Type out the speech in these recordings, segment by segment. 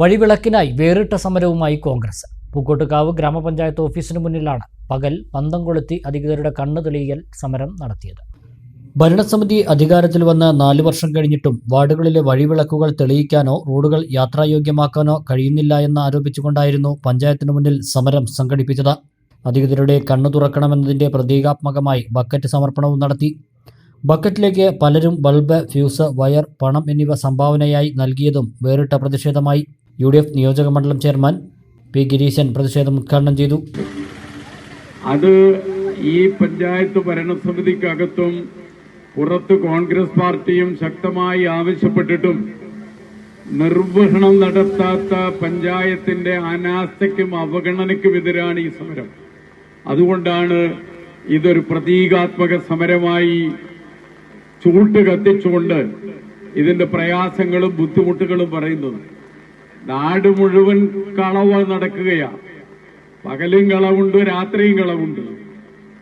വഴിവിളക്കിനായി വേറിട്ട സമരവുമായി കോൺഗ്രസ്. പൂക്കോട്ടുകാവ് ഗ്രാമപഞ്ചായത്ത് ഓഫീസിനു മുന്നിലാണ് പകൽ പന്തം കൊളുത്തി അധികൃതരുടെ കണ്ണു തെളിയൽ സമരം നടത്തിയത്. ഭരണസമിതി അധികാരത്തിൽ വന്ന് നാലു വർഷം കഴിഞ്ഞിട്ടും വാർഡുകളിലെ വഴിവിളക്കുകൾ തെളിയിക്കാനോ റോഡുകൾ യാത്രായോഗ്യമാക്കാനോ കഴിയുന്നില്ല എന്ന് ആരോപിച്ചുകൊണ്ടായിരുന്നു പഞ്ചായത്തിന് മുന്നിൽ സമരം സംഘടിപ്പിച്ചത്. അധികൃതരുടെ കണ്ണു തുറക്കണമെന്നതിന്റെ പ്രതീകാത്മകമായി ബക്കറ്റ് സമർപ്പണവും നടത്തി. ബക്കറ്റിലേക്ക് പലരും ബൾബ് ഫ്യൂസ് വയർ പണം എന്നിവ സംഭാവനയായി നൽകിയതും വേറിട്ട പ്രതിഷേധമായി. യു ഡി എഫ് നിയോജക മണ്ഡലം ചെയർമാൻ പി ഗിരീശൻ പ്രതിഷേധം ഉദ്ഘാടനം ചെയ്തു. അത് ഈ പഞ്ചായത്ത് ഭരണസമിതിക്കകത്തും പുറത്ത് കോൺഗ്രസ് പാർട്ടിയും ശക്തമായി ആവശ്യപ്പെട്ടിട്ടും നിർവഹണം നടത്താത്ത പഞ്ചായത്തിന്റെ അനാസ്ഥയ്ക്കും അവഗണനയ്ക്കും എതിരാണ് ഈ സമരം. അതുകൊണ്ടാണ് ഇതൊരു പ്രതീകാത്മക സമരമായി ചൂട്ട് കത്തിച്ചുകൊണ്ട് ഇതിന്റെ പ്രയാസങ്ങളും ബുദ്ധിമുട്ടുകളും പറയുന്നത്. നാട് മുഴുവൻ കളവ് നടക്കുകയാണ് പകലും കളവുണ്ട് രാത്രിയും കളവുണ്ട്.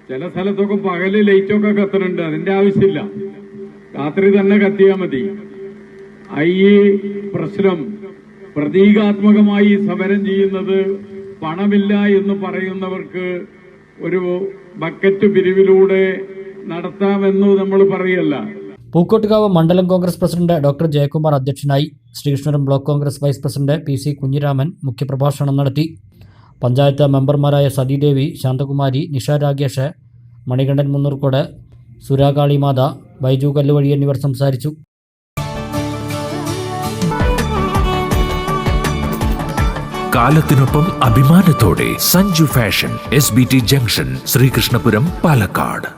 ചില സ്ഥലത്തൊക്കെ പകൽ ലൈറ്റൊക്കെ കത്തുന്നുണ്ട് അതിന്റെ ആവശ്യമില്ല. രാത്രി തന്നെ കത്തിയാൽ മതി. ഈ പ്രശ്നം. പ്രതീകാത്മകമായി സമരം ചെയ്യുന്നത് പണമില്ല എന്ന് പറയുന്നവർക്ക് ഒരു ബക്കറ്റ് പിരിവിലൂടെ നടത്താമെന്ന് നമ്മൾ പറയല്ല. പൂക്കോട്ടുകാവ് മണ്ഡലം കോൺഗ്രസ് പ്രസിഡന്റ് ഡോക്ടർ ജയകുമാർ അധ്യക്ഷനായി Sreekrishnapuram block Congress vice president P C Kunhiraman മുഖ്യപ്രഭാഷണം നടത്തി. പഞ്ചായത്ത് മെമ്പർമാരായ സതീദേവി ശാന്തകുമാരി നിഷ രാഗേഷ് മണികണ്ഠൻ മുന്നൂർക്കോട് സുരാകാളിമാത ബൈജു കല്ലുവഴി എന്നിവർ സംസാരിച്ചു. കാലത്തിനൊപ്പം അഭിമാനത്തോടെ Sanju fashion S B T junction Sreekrishnapuram Palakkad.